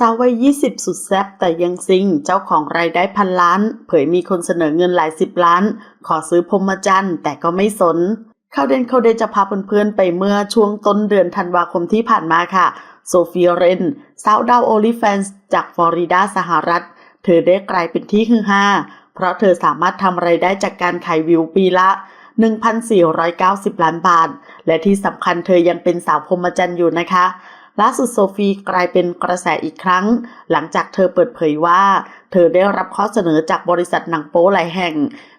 สาววัย 20 สุดแซ่บแต่ยังซิง เจ้าของรายได้พันล้าน เผยมีคนเสนอเงินหลายสิบล้าน ขอซื้อพรมจันทร์แต่ก็ไม่สนข้าวเด่นเขาเดนจะพาเพื่อนๆไปเมื่อช่วงต้นเดือนธันวาคมที่ผ่านมาค่ะ โซเฟียเรน สาวดาวโอลิแฟนส์จากฟลอริดาสหรัฐ เธอได้กลายเป็นที่ฮือฮาเพราะเธอสามารถทำไรายได้จากการขายวิวปีละ 1,490 ล้านบาท และที่สำคัญเธอยังเป็นสาวพรมจรรย์อยู่นะคะ ล่าสุดโซฟีกลายเป็นกระแสอีกครั้ง หลังจากเธอเปิดเผยว่า เธอได้รับข้อเสนอจากบริษัทหนังโป๊หลายแห่ง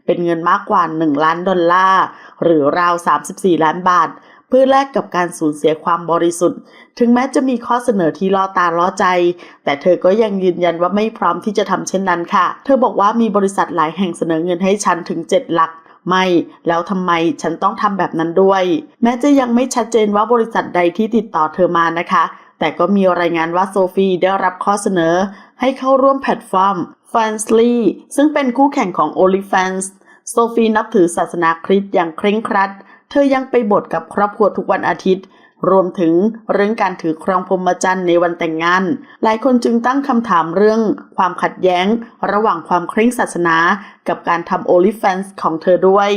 เป็นเงินมากกว่า 1 ล้านดอลลาร์ หรือราว 34 ล้านบาท เพื่อแลกกับการสูญเสียความบริสุทธิ์ ถึงแม้จะมีข้อเสนอที่ล่อตาล่อใจ แต่เธอก็ยังยืนยันว่าไม่พร้อมที่จะทำเช่นนั้นค่ะ เธอบอกว่ามีบริษัทหลายแห่งเสนอเงินให้ฉันถึง 7 หลัก ไม่ แล้วทำไมฉันต้องทำแบบนั้นด้วย แม้จะยังไม่ชัดเจนว่าบริษัทใดที่ติดต่อเธอมานะคะ แต่ก็มีรายงานว่าโซฟีได้รับข้อเสนอ ให้เข้าร่วมแพลตฟอร์ม f a n s l y ซึ่งเป็นคู่แข่งของ o l i f a n s โซฟีนับถือศาสนาคริสต์อย่างเคร่งครัด เธอยังไปบทกับครอบครัวทุกวันอาทิตย์ รวมถึงเรื่องการถือครองพรมจันทร์ในวันแต่งงาน หลายคนจึงตั้งคำถามเรื่องความขัดแย้ง ระหว่างความเคร่งศาสนา กับการทำโอลิแฟนส์ของเธอด้วย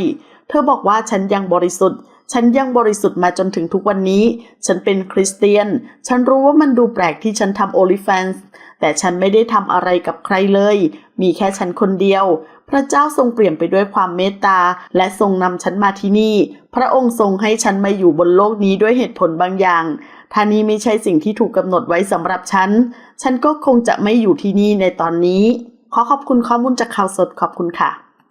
เธอบอกว่าฉันยังบริสุทธิ์ ฉันยังบริสุทธิ์มาจนถึงทุกวันนี้ ฉันเป็นคริสเตียน ฉันรู้ว่ามันดูแปลกที่ฉันทำ OnlyFans แต่ฉันไม่ได้ทำอะไรกับใครเลย มีแค่ฉันคนเดียว พระเจ้าทรงเปลี่ยนไปด้วยความเมตตา และทรงนำฉันมาที่นี่ พระองค์ทรงให้ฉันมาอยู่บนโลกนี้ด้วยเหตุผลบางอย่างถ้านี้ไม่ใช่สิ่งที่ถูกกำหนดไว้สำหรับฉัน ฉันก็คงจะไม่อยู่ที่นี่ในตอนนี้ ขอขอบคุณข้อมูลจากข่าวสดขอบคุณค่ะ